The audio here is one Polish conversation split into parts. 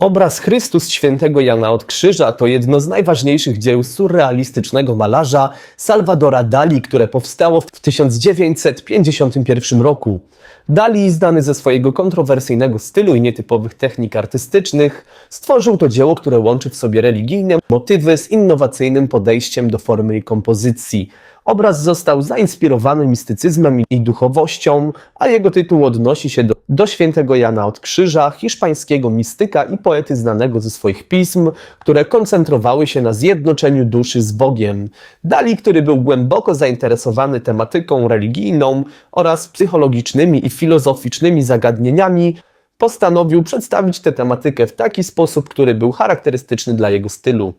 Obraz Chrystus świętego Jana od Krzyża to jedno z najważniejszych dzieł surrealistycznego malarza Salvadora Dali, które powstało w 1951 roku. Dali, znany ze swojego kontrowersyjnego stylu i nietypowych technik artystycznych, stworzył to dzieło, które łączy w sobie religijne motywy z innowacyjnym podejściem do formy i kompozycji. Obraz został zainspirowany mistycyzmem i duchowością, a jego tytuł odnosi się do, do świętego Jana od Krzyża, hiszpańskiego mistyka i poety znanego ze swoich pism, które koncentrowały się na zjednoczeniu duszy z Bogiem. Dali, który był głęboko zainteresowany tematyką religijną oraz psychologicznymi i filozoficznymi zagadnieniami, postanowił przedstawić tę tematykę w taki sposób, który był charakterystyczny dla jego stylu.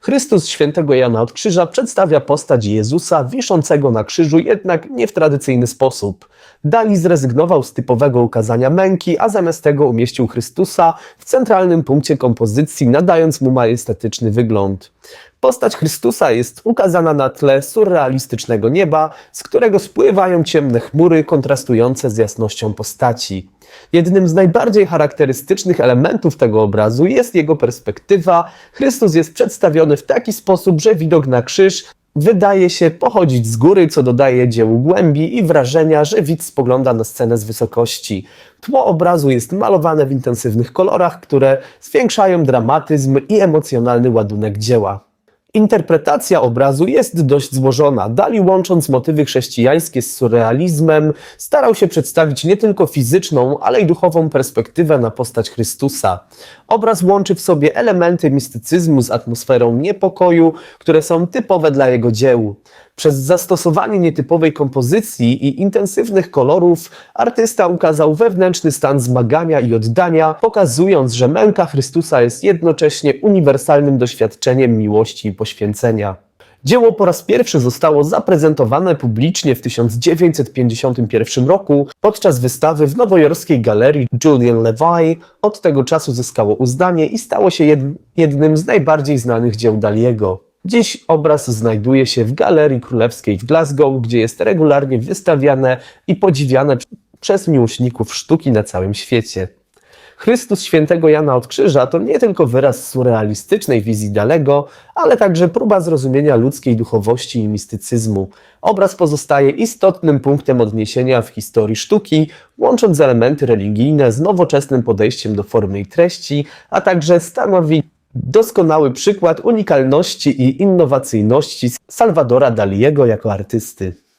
Chrystus świętego Jana od Krzyża przedstawia postać Jezusa wiszącego na krzyżu, jednak nie w tradycyjny sposób. Dali zrezygnował z typowego ukazania męki, a zamiast tego umieścił Chrystusa w centralnym punkcie kompozycji, nadając mu majestatyczny wygląd. Postać Chrystusa jest ukazana na tle surrealistycznego nieba, z którego spływają ciemne chmury kontrastujące z jasnością postaci. Jednym z najbardziej charakterystycznych elementów tego obrazu jest jego perspektywa. Chrystus jest przedstawiony w taki sposób, że widok na krzyż wydaje się pochodzić z góry, co dodaje dziełu głębi i wrażenia, że widz spogląda na scenę z wysokości. Tło obrazu jest malowane w intensywnych kolorach, które zwiększają dramatyzm i emocjonalny ładunek dzieła. Interpretacja obrazu jest dość złożona. Dali łącząc motywy chrześcijańskie z surrealizmem, starał się przedstawić nie tylko fizyczną, ale i duchową perspektywę na postać Chrystusa. Obraz łączy w sobie elementy mistycyzmu z atmosferą niepokoju, które są typowe dla jego dzieł. Przez zastosowanie nietypowej kompozycji i intensywnych kolorów artysta ukazał wewnętrzny stan zmagania i oddania, pokazując, że męka Chrystusa jest jednocześnie uniwersalnym doświadczeniem miłości poświęcenia. Dzieło po raz pierwszy zostało zaprezentowane publicznie w 1951 roku podczas wystawy w nowojorskiej galerii Julian Levy. Od tego czasu zyskało uznanie i stało się jed- jednym z najbardziej znanych dzieł Daliego. Dziś obraz znajduje się w Galerii Królewskiej w Glasgow, gdzie jest regularnie wystawiane i podziwiane przez miłośników sztuki na całym świecie. Chrystus świętego Jana od Krzyża to nie tylko wyraz surrealistycznej wizji Dalego, ale także próba zrozumienia ludzkiej duchowości i mistycyzmu. Obraz pozostaje istotnym punktem odniesienia w historii sztuki, łącząc elementy religijne z nowoczesnym podejściem do formy i treści, a także stanowi doskonały przykład unikalności i innowacyjności Salvadora Daliego jako artysty.